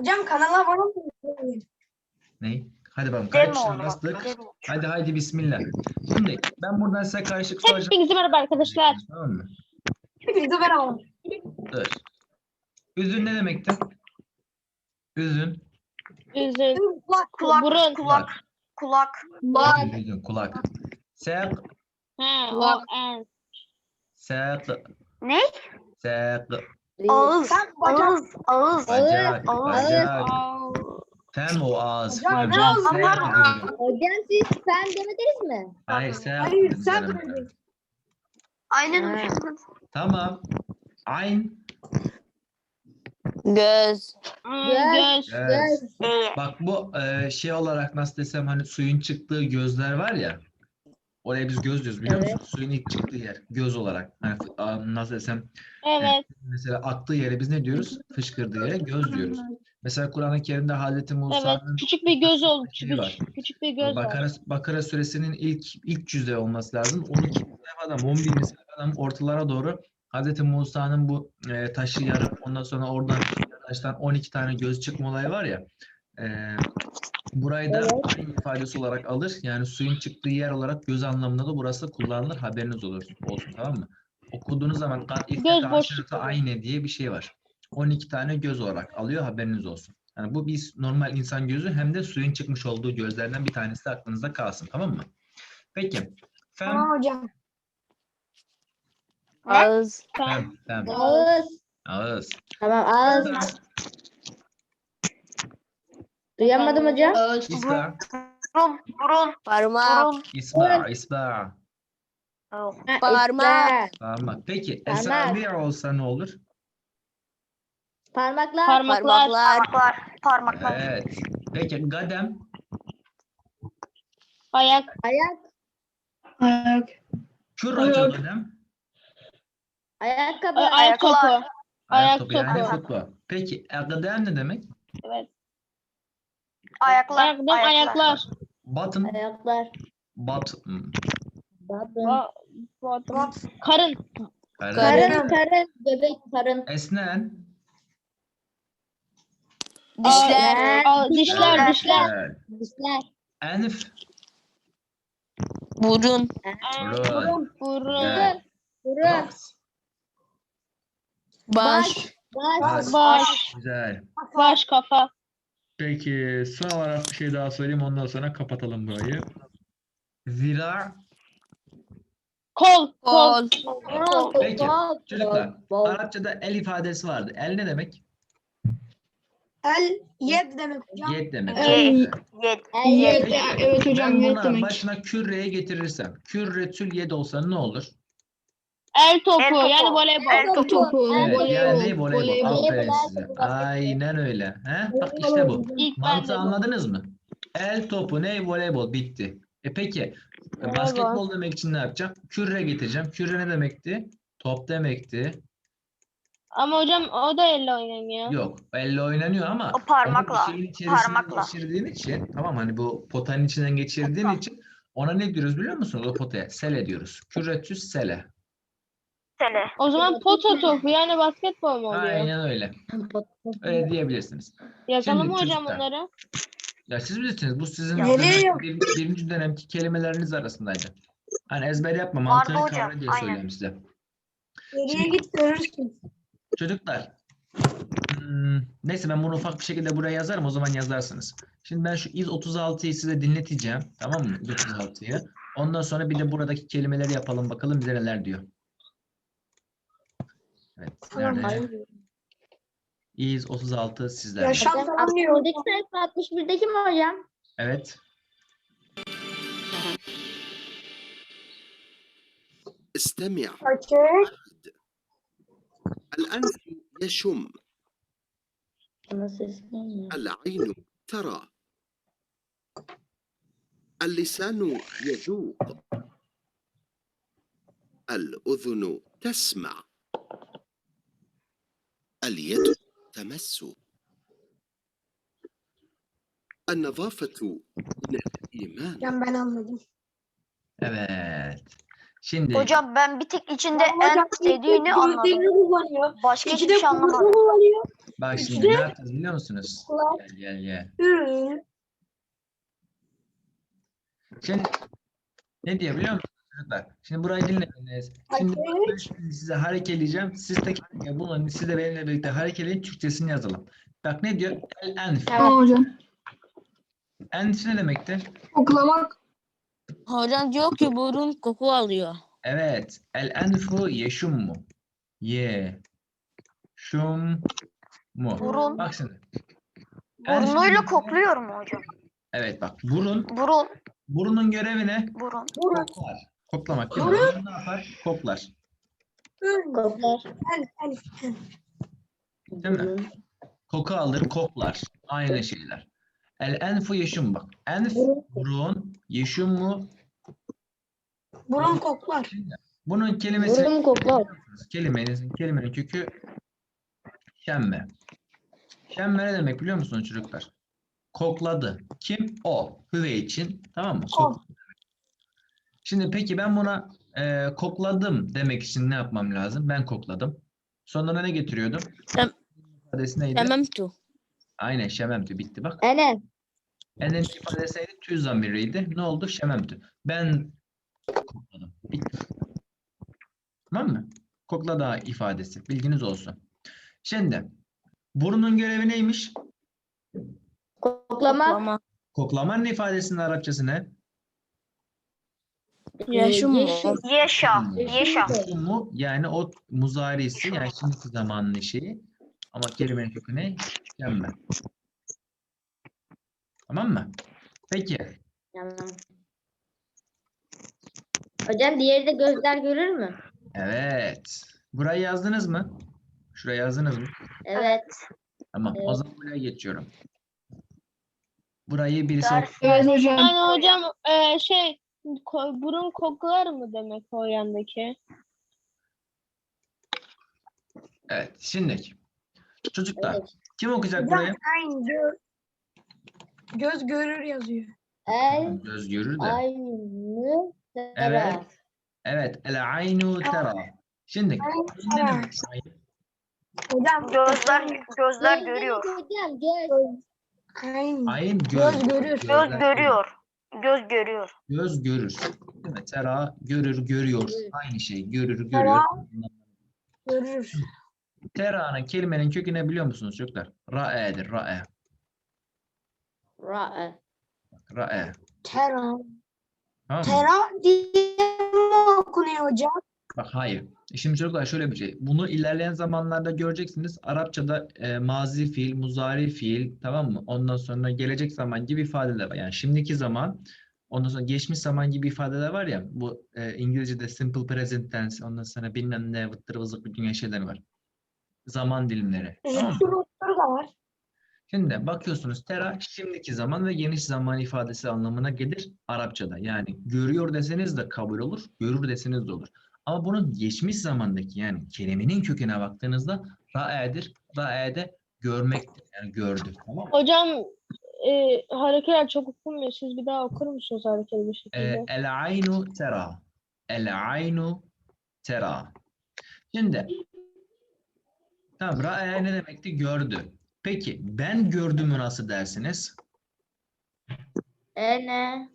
Hocam kanala abone olmayı Ne? Hadi bakalım. Kaç tuşuna bastık? Hadi haydi bismillah. Şimdi ben buradan size karışık soracağım. Hepinize merhaba arkadaşlar. Tamam mı? Hepinize merhaba. Dur. Üzün ne demekti? Üzün. Üzün, Kulak. Kulak, burun. kulak, kulak. Kulak. Üzün, kulak. Sak, Ha, Kulak. sak, Ne? sak. Ağız, Sen bacak. ağız, ağız. Bacak, ağız. bacak. Tem o ağız. Hocam, Hocam, ağzı sak var? diyorum. Hocam siz sen demediniz mi? Hayır, sak. Hayır dedim sen ben. dedin. Aynen. Tamam. Ayn. Göz. aa, Göz. Göz. Ee, Bak bu e, şey olarak nasıl desem hani suyun çıktığı gözler var ya. Oraya biz göz diyoruz biliyor musun? Suyun ilk çıktığı yer göz olarak. Hani nasıl desem Evet. mesela aktığı yere biz ne diyoruz? Fışkırdığı yere göz diyoruz. Mesela Kur'an-ı Kerim'de Hazreti Evet. Musa'nın Küçük bir göz oldu. Küçük, var. küçük bir göz var. Bakara, Bakara suresinin ilk ilk cüzde olması lazım. 12 sayfadan 11. sayfadan ortalara doğru Hazreti Musa'nın bu e, taşı yarıp ondan sonra oradan taştan 12 tane göz çıkma olayı var ya. E, burayı da aynı ifadesi olarak alır. Yani suyun çıktığı yer olarak göz anlamında da burası kullanılır. Haberiniz olur, olsun tamam mı? Okuduğunuz zaman Göz karşılıklı aynı diye bir şey var. 12 tane göz olarak alıyor haberiniz olsun. Yani bu bir normal insan gözü hem de suyun çıkmış olduğu gözlerden bir tanesi de aklınızda kalsın tamam mı? Peki. Fem, Tamam hocam. Ağız. Tamam. fem, fem. Ağız. Ağız. Tamam ağız. Duyamadım hocam. İsba, burun, burun, Parmak. burun. isba, isba. Oh. Parmak. Parmak. Peki esabi olsa ne olur? Parmaklar. Parmaklar. Parmaklar, parmaklar. Evet. Peki gadem, Ayak. Ayak. Ayak. kürracı gadem, Ayakkabı. Ay- Ayak topu. Ayaklar. Ayak topu yani topu. futbol. Peki ekdem ne demek? Evet. Ayaklar, Ayaklar. Ayaklar. Bottom, Ayaklar. bottom. Batın. Ba- bottom. Karın. Karın. Karın. Karın. Göbek. Karın. Esnen. Dişler. Aa, dişler. Dişler. Dişler. Enf. Burun. Burun. Burun. Burun. Baş. Baş. Baş. Baş. Güzel. Baş kafa. Peki son olarak bir şey daha söyleyeyim ondan sonra kapatalım burayı. Zira Kol. Kol. Kol. Peki, çocuklar. Arapçada el ifadesi vardı. El ne demek? El yed demek hocam. Yed demek. El Yed. Evet hocam, ben yed buna demek. başına kürreye getirirsem, kürretül yed olsa ne olur? El topu. El topu. Yani voleybol. El topu. Evet, yani voleybol. voleybol. Aferin size. Aynen öyle. He? Bak işte bu. İlk Mantığı anladınız mı? El topu ne? Voleybol. Bitti. E peki Voleybol. basketbol demek için ne yapacağım? Kürre getireceğim. Kürre ne demekti? Top demekti. Ama hocam o da elle oynanıyor. Yok. Elle oynanıyor ama O parmakla, parmakla. geçirdiğin için tamam hani bu potanın içinden geçirdiğin için ona ne diyoruz biliyor musunuz? O potaya sele diyoruz. Kürretüs sele. Sele. O zaman poto topu yani basketbol mu oluyor? Aynen öyle. Öyle diyebilirsiniz. Yazalım Şimdi mı hocam çocuklar. bunları? Ya siz bilirsiniz bu sizin Nereye bir, birinci dönemki kelimeleriniz arasındaydı. Hani ezber yapma mantığını hocam, kavra diye aynen. söylüyorum size. Geriye git görürsün. Çocuklar. hmm, neyse ben bunu ufak bir şekilde buraya yazarım o zaman yazarsınız. Şimdi ben şu iz 36'yı size dinleteceğim. Tamam mı? İz 36'yı. Ondan sonra bir de buradaki kelimeleri yapalım bakalım bize neler diyor. Evet. Nerede? İz 36 sizlerde. Yaşam falan diyor. Oradaki sayfa 61'deki mi hocam? Evet. استمع Açık. الأنف يشم Ama ses gelmiyor. العين ترى اللسان يذوق الأذن تسمع اليد تمس النظافة من الإيمان Hocam ben anladım. Evet. Şimdi Hocam ben bir tek içinde Hocam, en dediğini gözlerini anladım. kullanıyor. Başka İki hiçbir de şey kullanıyor. anlamadım. kullanıyor. Bak şimdi İşte- ne yapacağız biliyor musunuz? Kulak. Gel gel gel. Hı. Şimdi ne diyor biliyor musunuz Çocuklar? Şimdi burayı dinlediniz. Şimdi ben size harekeleyeceğim. Siz de bunu siz de benimle birlikte harekeleyin Türkçesini yazalım. Bak ne diyor? El enf. Tamam hocam. Enf ne demektir? Koklamak. Hocam diyor ki burun koku alıyor. Evet. El enfu yeşummu. Ye. Şum mu. Burun. Bak şimdi. Burnuyla kokluyor mu hocam? Evet bak burun. Burun. Burunun görevi ne? Burun. Burun. Koklar. Koklamak. değil mi? Ne yapar? Koklar. Koklar. El, el. Değil mi? Koku alır, koklar. Aynı şeyler. El enfu yeşum bak. Enf burun, yeşum mu? Burun koklar. Bunun kelimesi Burun koklar. kelimenin kelimenin kökü şemme. Şemme ne demek biliyor musunuz çocuklar? Kokladı. Kim? O. Hüve için. Tamam mı? Kokladı. Şimdi peki ben buna e, kokladım demek için ne yapmam lazım? Ben kokladım. Sonuna ne getiriyordum? Tem- İfadesi neydi? Tamam tu. Aynen şememtü bitti bak. Ene. Enen ifadesi neydi? Tüz zamiriydi. Ne oldu? Şememtü. Ben kokladım. Bitti. Tamam mı? Kokla da ifadesi. Bilginiz olsun. Şimdi burunun görevi neymiş? Koklamak. Ama Koklamanın ifadesinin Arapçası ne? Yaşım mı? Yeşa. Yeşil mu? Yani o muzarisi yani şimdiki zamanın şeyi. Ama kelimenin kökü ne? Şemme. Tamam mı? Peki. Tamam. Hocam diğeri de gözler görür mü? Evet. Burayı yazdınız mı? Şuraya yazdınız mı? Evet. Tamam. O zaman buraya geçiyorum. Burayı birisi Ders. Evet hocam. Yani hocam e, şey ko- burun koklar mı demek o yandaki? Evet. Şimdi çocuklar Evet. kim okuyacak burayı? aynı gö- göz görür yazıyor. El Göz görür de. aynı Evet. taraf. Evet. El aynu tera. Şimdi Aynu ne demek? Hocam Gözler gözler Göz görüyor. Hocam göz. Aynı. Ayın göz. Göz görür. Göz Gözler görüyor. Göz görüyor. Göz görür. Değil mi? Tera görür, görüyor. Görür. Aynı şey. Görür, görüyor. Tera. Görür. Tera'nın kelimenin kökü ne biliyor musunuz çocuklar? Ra'e'dir. Ra'e. Ra'e. Ra'e. Tera. Tamam mı? Tera diye mi okunuyor hocam? Bak hayır. Şimdi çocuklar şöyle bir şey. Bunu ilerleyen zamanlarda göreceksiniz. Arapçada e, mazi fiil, muzari fiil, tamam mı? Ondan sonra gelecek zaman gibi ifadeler var. Yani şimdiki zaman, ondan sonra geçmiş zaman gibi ifadeler var ya. Bu e, İngilizce'de simple present tense, ondan sonra bilmem ne, vıttır vızık bir dünya şeyler var. Zaman dilimleri. Tamam mı? Da var. Şimdi bakıyorsunuz tera şimdiki zaman ve geniş zaman ifadesi anlamına gelir Arapçada. Yani görüyor deseniz de kabul olur, görür deseniz de olur. Ama bunun geçmiş zamandaki yani kelimenin köküne baktığınızda ra'edir. Ra'ede görmektir. Yani gördü. Tamam mı? Hocam e, hareketler çok okunmuyor. Siz bir daha okur musunuz hareketli bir Ee, şekilde? el aynu tera. El aynu tera. Şimdi tamam ra'e ne demekti? Gördü. Peki ben gördümü nasıl dersiniz? Ene.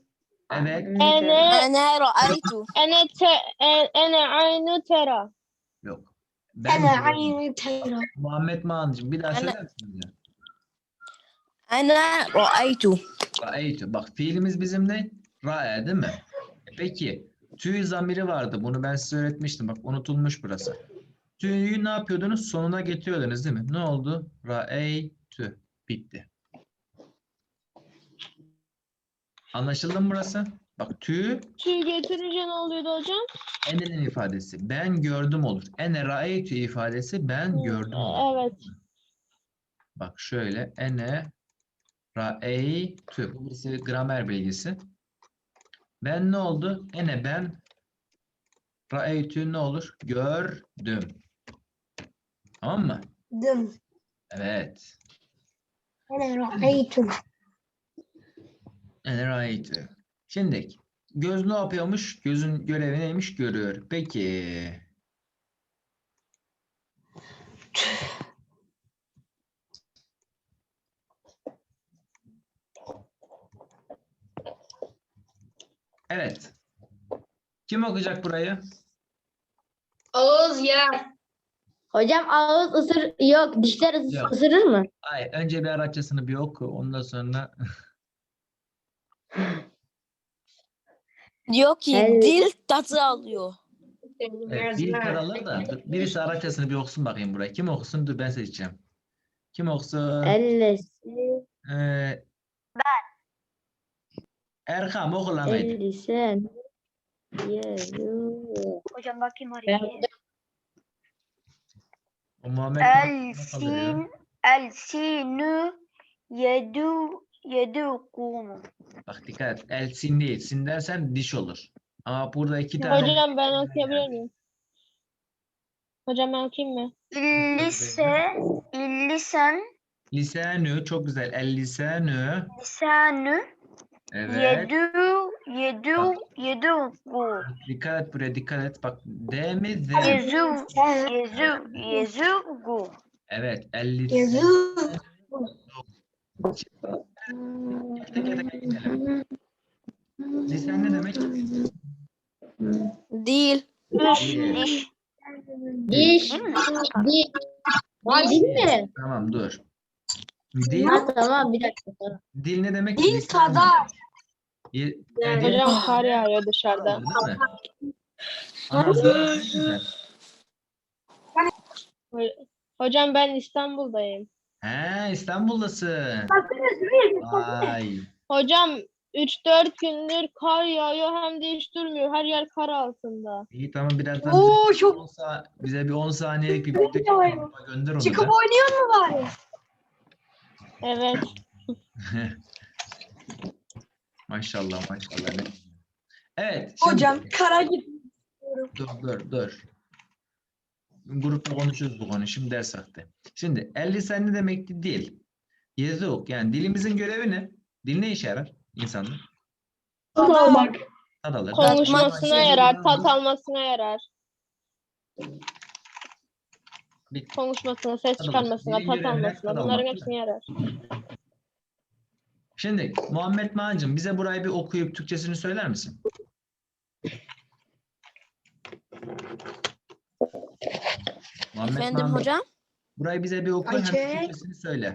Evet. Ene, Ana ra'aytu. ene, te, e- ene aynu tera. Yok. Ben gördüm. Aynı tera. Muhammed Mağancığım bir daha Ana- söyler misiniz? ya? Ana ra'aytu. Ra'eytü. Bak fiilimiz bizim ne? Ra'e değil mi? E Peki tüy zamiri vardı. Bunu ben size öğretmiştim. Bak unutulmuş burası. Tüyü ne yapıyordunuz? Sonuna getiriyordunuz değil mi? Ne oldu? Ra'eytü. Bitti. Anlaşıldı mı burası? Bak tüy Tüy getirince ne oluyordu hocam? enenin ifadesi. Ben gördüm olur. Ene ra'eytü ifadesi ben gördüm olur. Evet. Bak şöyle ene ra'eytü. Bu birisi gramer bilgisi. Ben ne oldu? Ene ben ra'eytü ne olur? Gördüm. Tamam mı? Dım. Evet. Ene ra'eytum. Right. Şimdi göz ne yapıyormuş? Gözün görevi neymiş? Görüyor. Peki. Evet. Kim okuyacak burayı? Ağız ya. Hocam ağız ısır yok. Dişler ısır, yok. ısırır mı? Hayır. Önce bir Arapçasını bir oku. Ondan sonra Diyor ki Evet. dil tatı alıyor. evet, dil karalı da. Dur, birisi Arapçasını bir okusun bakayım buraya. Kim okusun? Dur ben seçeceğim. Kim okusun? Ellisi, Ee, Erkam oku lan haydi. ellisen. Yedu. Hocam bakayım oraya. O Muhammed El kaldırıyor. sin el sinu yedu yedukumu. Bak dikkat et. El sin değil. Sin dersen diş olur. Ama burada iki tane Hocam ben okuyabilir miyim? Hocam ben okuyayım mı? İllise illisen lisanü çok güzel. El lisanü. lisanu Evet. yedu yedu yeduku. Dikkat et buraya dikkat et. Bak D mi Z? mi? Yezu yezu yezugu. Evet. El lisanü. Yazı. Teker teker gidelim. Lisan ne demek? Dil. Diş Diş. diş. Diş. Değil mi? Değil? Tamam dur. Dil, Ha, tamam bir dakika. tamam. dil ne demek? Dil kadar. Yani dil- Hocam kar yağıyor dışarıda. Değil mi? Hocam ben İstanbul'dayım. He İstanbul'dasın. Vay. Hocam 3-4 gündür kar yağıyor hem de hiç durmuyor. Her yer kar altında. İyi tamam birazdan Oo bize, çok 10 sa- bize bir 10 saniyelik bir video Vay. gönder onu çıkıp da. oynuyor mu bari? Evet. Maşallah maşallah. ne- Evet. Şimdi, Hocam kara git. Dur dur dur. Grupta konuşuyoruz bu konu. Şimdi ders vakti. Şimdi el lisan ne demekti? Dil. Yezuk. Yani dilimizin görevi ne? Dil ne işe yarar insanda? Tad almak. Tad alır. Konuşmasına Dil- yarar, tat almasına yarar. Bitti. Konuşmasına, ses çıkarmasına, tat almasına. Bunların hepsine yarar. Şimdi Muhammed Mancım bize burayı bir okuyup Türkçesini söyler misin? Muhammed Efendim Mahmut, hocam? Burayı bize bir oku hem. Türkçesini söyle.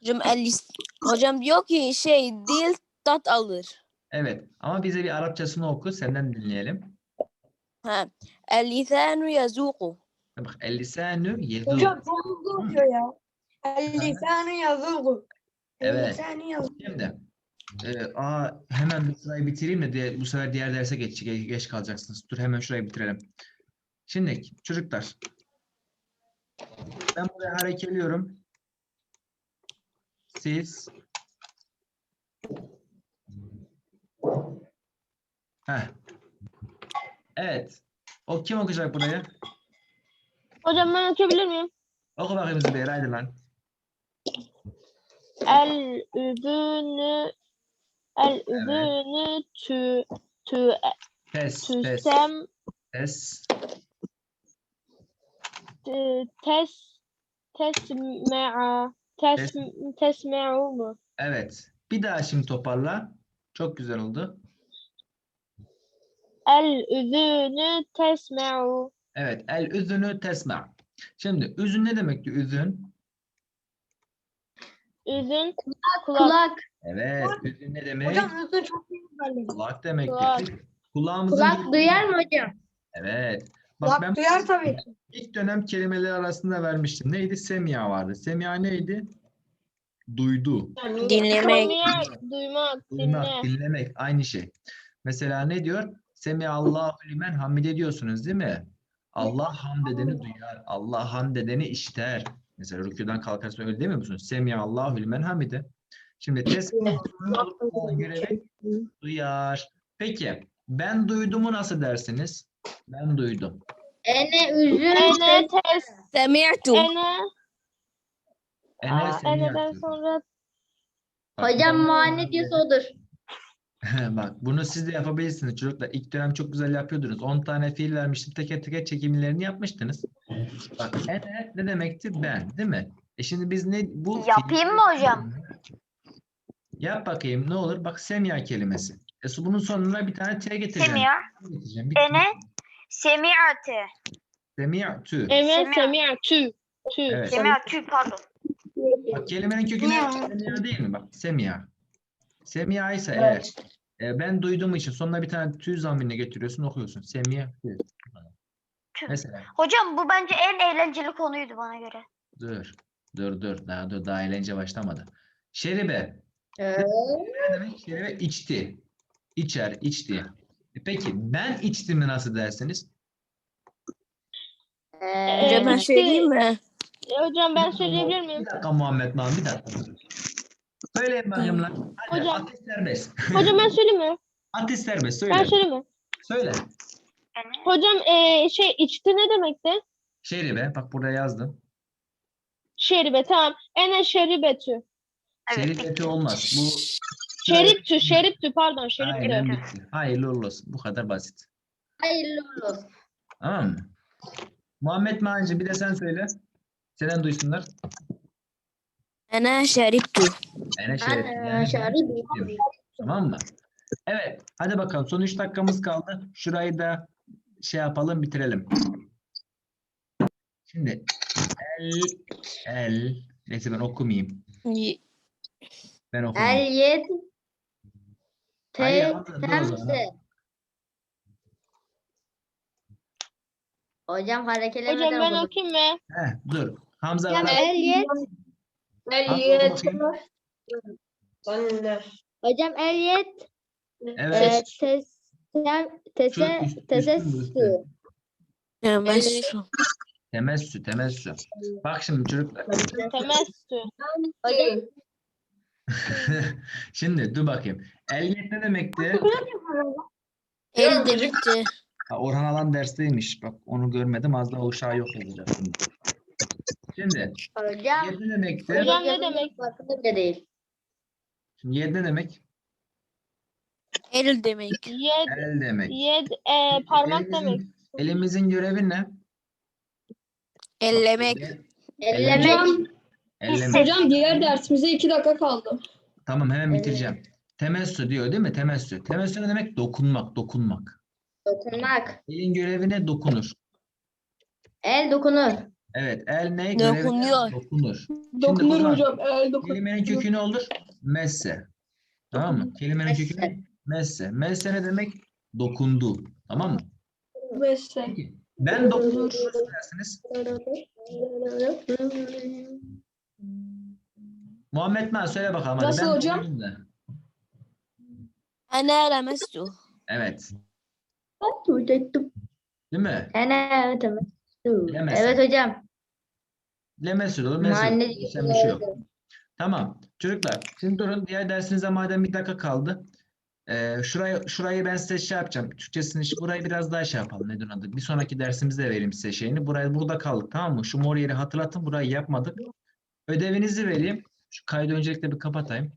Hocam, hocam diyor ki şey dil tat alır. Evet ama bize bir Arapçasını oku senden dinleyelim. Ha. El lisanu yazuku. Bak el lisanü yezûk. Hocam hızlı okuyor ya. El lisanı yazılgu. El Evet. Şimdi e, aa, hemen bu sırayı bitireyim de diye, bu sefer diğer derse geç, geç kalacaksınız. Dur hemen şurayı bitirelim. Şimdi çocuklar ben buraya harekeliyorum. Siz Heh. Evet. O kim okuyacak burayı? Hocam ben okuyabilir miyim? Oku bakayım Zübeyir haydi lan. El üdünü el üdünü tü tü Tes, tes, tüsem tes. T- tes tesme'a tes tesme'u mu? Evet. Bir daha şimdi toparla. Çok güzel oldu. El üdünü tesme'u Evet. El üzünü tesma. Şimdi üzün ne demekti üzün? üzün kulak Kulak. Evet. Üzün ne demek? Hocam hızlı çok iyi. Kulak demekti. Kulak. Kulağımızın Kulak duyar mı hocam? Evet. Bak ben duyar tabii ki. ilk dönem kelimeler arasında vermiştim. Neydi? Semya vardı. Semya neydi? Duydu. Dinlemek. Duymak, Duymak, dinle. dinlemek. Aynı şey. Mesela ne diyor? Semya Allahu limen hamide diyorsunuz değil mi? Allah hamd edeni duyar. Allah hamd edeni işiter. Mesela rüküden kalkarsa öyle demiyor musunuz? Semya Allahu limen hamide. Şimdi tesbih görevi duyar. Peki ben duydumu nasıl dersiniz? Ben duydum. Ene üzüm. Ene tes, Semi'tu. ene, Ene aa, eneden semiyatü. sonra Bak, Hocam muayene diyorsa odur. Bak bunu siz de yapabilirsiniz çocuklar. İlk dönem çok güzel yapıyordunuz. 10 tane fiil vermiştim. Teker teker çekimlerini yapmıştınız. Bak ene ne demekti? Ben değil mi? E şimdi biz ne bu Yapayım mı hocam? Yap bakayım ne olur? Bak semya kelimesi. E, su- bunun sonuna bir tane T getireceğim. Semia. Getireceğim. Ene. Semi'ate. Semi'tü. Evet Semia. semia tü. Evet. Semi'atü pardon. Bak kelimenin kökü ne? Semya değil mi? Bak semya. Semya ise eğer e, ben duyduğum için sonuna bir tane tü zamirine getiriyorsun okuyorsun. Semya tü. Tü. Mesela Hocam bu bence en eğlenceli konuydu bana göre. dur. Dur dur. Daha dur. Daha eğlence başlamadı. Şeribe. Ee, Ne demek? Şeribe içti. İçer, içti. E Peki ben içtiğimi nasıl dersiniz? ee, Hocam ben işte- söyleyeyim mi? E, hocam ben söyleyebilir miyim? Bir dakika Muhammed Mahmut bir dakika. Söyleyin bakayım lan. Hadi Hocam. ateş serbest. Hocam ben söyleyeyim mi? ateş serbest. Söyle. Ben söyleyeyim mi? Söyle. Hocam e, şey içti ne demekti? Şeribe. Bak burada yazdım. Şeribe tamam. Ene şeribetü. Evet. Şeribeti olmaz. Bu Şeriptü, şeriptü pardon Aynen şeriptü. bitti. Hayırlı uğurlu olsun. Bu kadar basit. hayırlı uğurlu olsun. Tamam mı? Muhammed Mancı bir de sen söyle. Senden duysunlar. Ana şeriptu. Yani şerif. Ana yani içtim. Tamam mı? Evet. Hadi bakalım. Son 3 dakikamız kaldı. Şurayı da şey yapalım bitirelim. Şimdi el el neyse ben okumayayım. Y- Ben okumayayım. El yed. Te temse. Hocam hareketlemeden Hocam ben okudum. okuyayım mı? Heh, dur. Hamza Hocam el yed. Oku bakayım. Hocam el yed. Evet. Tes, tem, tese, tesessü. Temessü. Temessü, temessü. Bak şimdi çocuklar. Temessü. Hocam Şimdi dur bakayım. Eliyet ne demekti? El demekti. Ha, Orhan Alan dersteymiş. Bak onu görmedim. Az daha uşağı yok edeceğim. Şimdi. Şimdi hocam. yed ne demekti? Hocam ne demek? Farkında bile değil. Şimdi yed ne demek? El demek. Yed, El demek. yed e, parmak Elimizin- demek. Elimizin görevi ne? Ellemek. Ellemek. Ellemek. Hocam diğer dersimize iki dakika kaldı. Tamam hemen bitireceğim. Temessü diyor değil mi? Temessü. Temessü ne demek? Dokunmak, dokunmak. Dokunmak. Elin görevi ne? Dokunur. El dokunur. Evet, el ne? Görevi ne? Dokunuyor. Dokunur. Dokunur Ozan, hocam. El dokunur. Kelimenin kökü ne olur? Messe. Tamam mı? Kelimenin kökü ne? Messe. Messe. Ne demek? Dokundu. Tamam mı? Mesela. Peki. Ben dokundum. Nasıl dersiniz? Muhammed Man söyle bakalım. hadi. Nasıl Ben hocam? Ana lemestu. Evet. Değil mi? Evet Evet hocam. Lemesül olur. Mahalle Değişen bir şey yok. Tamam. Çocuklar şimdi durun. Diğer dersinize madem bir dakika kaldı. Ee, şurayı, şurayı ben size şey yapacağım. Türkçesini burayı biraz daha şey yapalım. Nedir adı? Bir sonraki dersimizde vereyim size şeyini. Burayı burada kaldık tamam mı? Şu mor yeri hatırlatın. Burayı yapmadık. Ödevinizi vereyim. Şu kaydı öncelikle bir kapatayım.